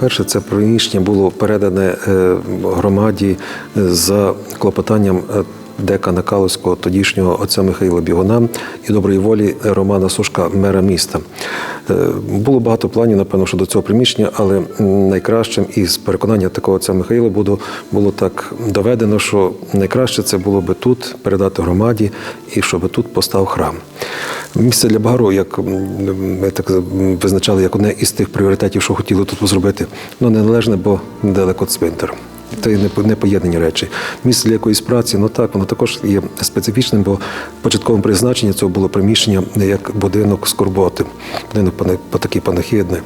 Найперше, це приміщення було передане е, громаді е, за клопотанням е, декана Калуського, тодішнього отця Михайла Бігуна і доброї волі Романа Сушка, мера міста. Е, Було багато планів, напевно, щодо цього приміщення, але найкращим із переконання такого отця Михайла було, було так доведено, що найкраще це було би тут передати громаді і щоб тут постав храм. Місце для Багару, як ми так визначали, як одне із тих пріоритетів, що хотіли тут зробити, ну неналежне, бо недалеко цвинтар. Це не поєднані речі. Місце для якоїсь праці, ну так, воно також є специфічним, бо початковим призначенням цього було приміщення як будинок скорботи, будинок по такій панахидний.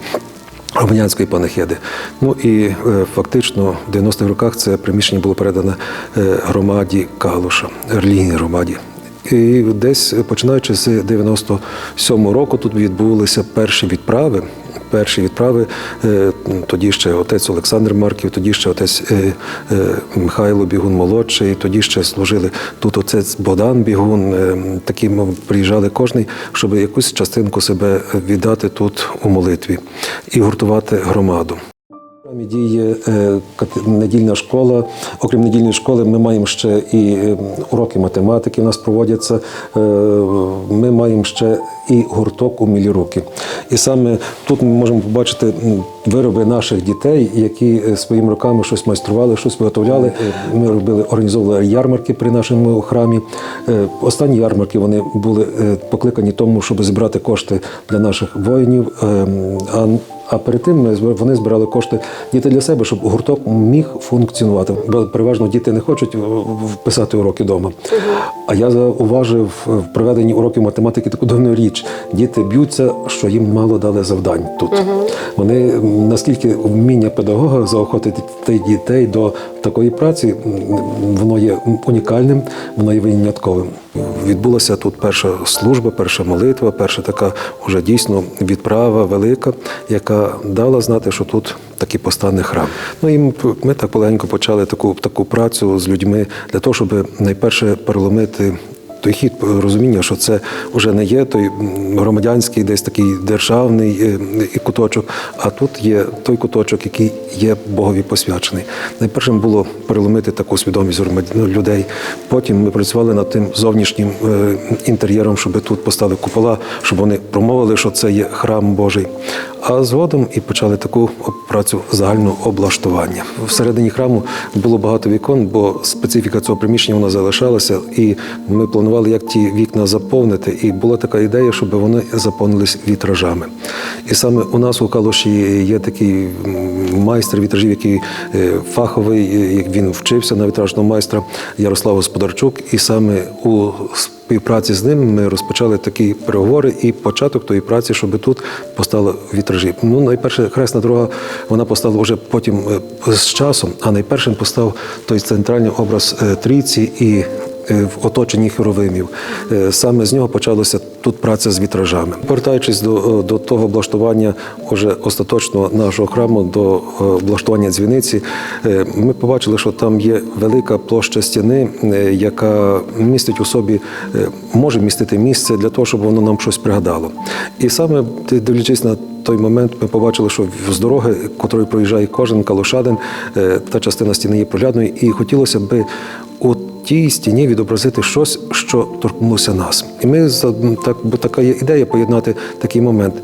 Громадянської панахиди. Ну і е, фактично в 90-х роках це приміщення було передане е, громаді Калуша, релігійній громаді. І десь починаючи з 97-го року тут відбулися перші відправи. Перші відправи е, тоді ще отець Олександр Марків, тоді ще отець е, е, Михайло Бігун молодший, тоді ще служили тут отець Богдан Бігун. Такі приїжджали кожний, щоб якусь частинку себе віддати тут у молитві і гуртувати громаду. Діє недільна школа. Окрім недільної школи, ми маємо ще і уроки математики. У нас проводяться. Ми маємо ще і гурток у мілі руки. І саме тут ми можемо побачити вироби наших дітей, які е, своїми руками щось майстрували, щось виготовляли. Ми робили, організовували ярмарки при нашому храмі. Е, Останні ярмарки вони були е, покликані тому, щоб зібрати кошти для наших воїнів. Е, А а перед тим збир- вони збирали кошти діти для себе, щоб гурток міг функціонувати. Бо переважно діти не хочуть в- писати уроки вдома. А я зауважив в проведенні уроків математики таку дивну річ. Діти б'ються, що їм мало дали завдань тут. Вони наскільки вміння педагога заохотити дітей до такої праці, воно є унікальним, воно є винятковим. Відбулася тут перша служба, перша молитва, перша така уже дійсно відправа велика, яка дала знати, що тут такий постане храм. Ну і ми- так полегенько почали таку, таку працю з людьми для того, щоб найперше переломити. Той хід розуміння, що це вже не є той громадянський, десь такий державний е, куточок, а тут є той куточок, який є Богові посвячений. Найпершим було переломити таку свідомість громадян людей. Потім ми працювали над тим зовнішнім е, інтер'єром, щоб тут поставили купола, щоб вони промовили, що це є храм Божий. А згодом і почали таку працю загального облаштування. Всередині храму було багато вікон, бо специфіка цього приміщення вона залишалася, і ми планували, як ті вікна заповнити. І була така ідея, щоб вони заповнились вітражами. І саме у нас у Калуші є такий майстер вітражів, який е, фаховий, е, він вчився на вітражного майстра Ярослав Господарчук, і саме у співпраці з ним ми розпочали такі переговори і початок тої праці, щоб тут постало вітражі. Ну, найперше, хресна дорога, вона постала вже потім е, з часом, а найпершим постав той центральний образ е, трійці і в оточенні херовимів. Е, Саме з нього почалася тут праця з вітражами. Повертаючись до, е, до того облаштування уже остаточного нашого храму, до е, облаштування дзвіниці, е, ми побачили, що там є велика площа стіни, е, яка містить у собі, е, може містити місце для того, щоб воно нам щось пригадало. І саме дивлячись на той момент ми побачили, що з дороги, котрою проїжджає кожен калушадин, е, та частина стіни є проглядною, і хотілося би у тій стіні відобразити щось, що торкнулося нас. І ми так, бо така є ідея поєднати такий момент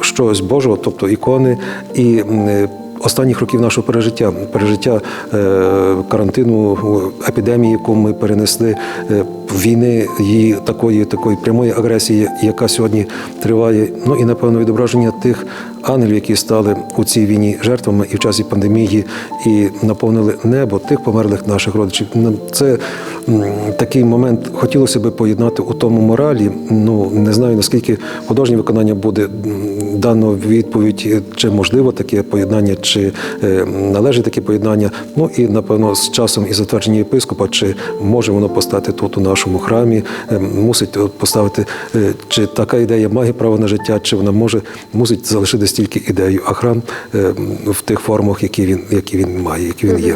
щось Божого, тобто ікони і е, останніх років нашого пережиття, пережиття е, карантину, епідемії, яку ми перенесли, е, війни, її такої, такої прямої агресії, яка сьогодні триває. Ну і напевно відображення тих ангелів, які стали у цій війні жертвами і в часі пандемії, і наповнили небо тих померлих наших родичів. Ну, Це такий момент хотілося би поєднати у тому моралі. Ну не знаю наскільки художнє виконання буде дано відповідь, чи можливо таке поєднання, чи е, належить таке поєднання. Ну і напевно з часом і затвердження єпископа, чи може воно постати тут у нашому храмі, е, мусить поставити, е, чи така ідея має право на життя, чи вона може мусить залишитись тільки ідею, охран е, в тих формах, які він, які він має, які він є.